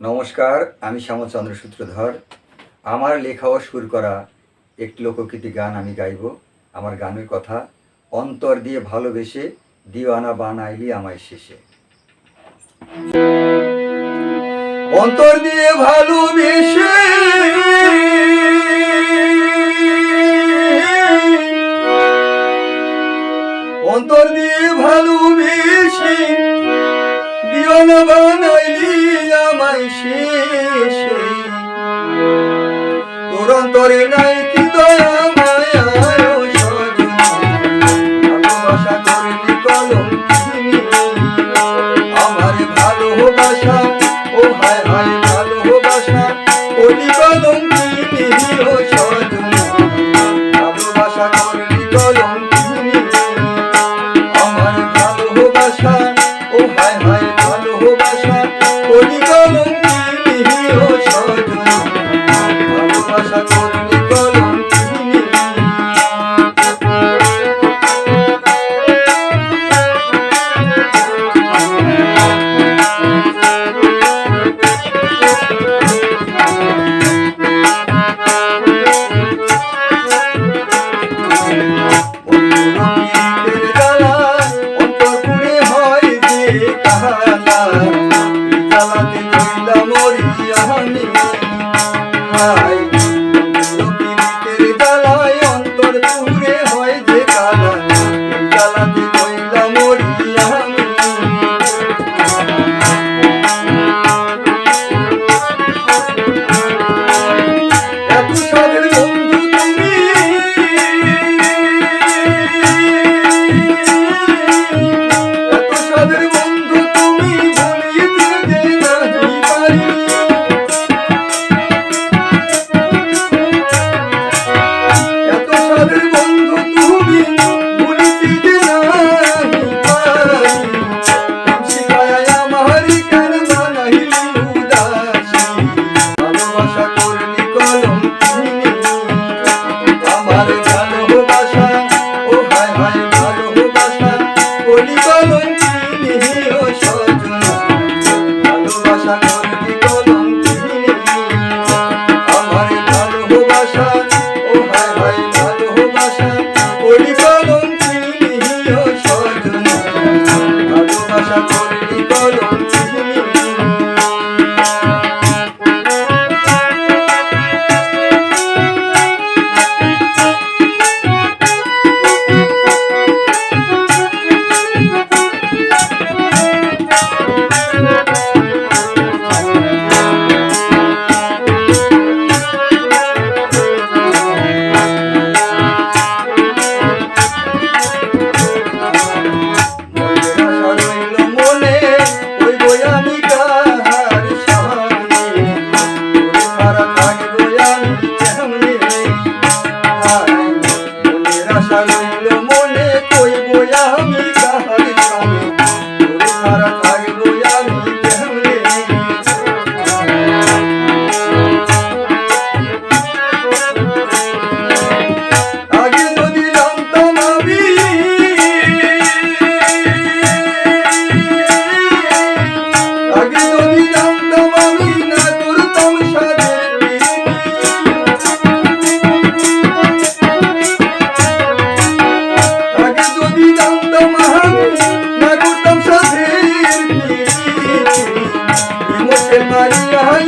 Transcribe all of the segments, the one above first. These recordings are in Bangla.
নমস্কার, আমি শ্যামচন্দ্র সূত্রধর। আমার লেখা ও সুর করা, একটি লোকগীতি গান আমি গাইব। আমার গানের কথা, অন্তর দিয়ে ভালোবেসে দিওয়ানা বানাইলি আমায় শেষে। অন্তর দিয়ে ভালোবেসে তোর অন্তরে নাই কি দয়া মায়া ভালোবাসা করিনি কলম আমার ভালোবাসা ও হায় হায় ভালোবাসা অলি কলম ভালোবাসা করিনি কলম আমার ভালোবাসা ও হায় হায় ভালোবাসা অলি কলম Bye. solo en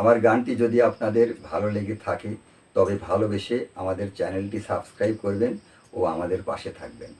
আমার গানটি যদি আপনাদের ভালো লেগে থাকে, তবে ভালোবেসে আমাদের চ্যানেলটি সাবস্ক্রাইব করবেন ও আমাদের পাশে থাকবেন।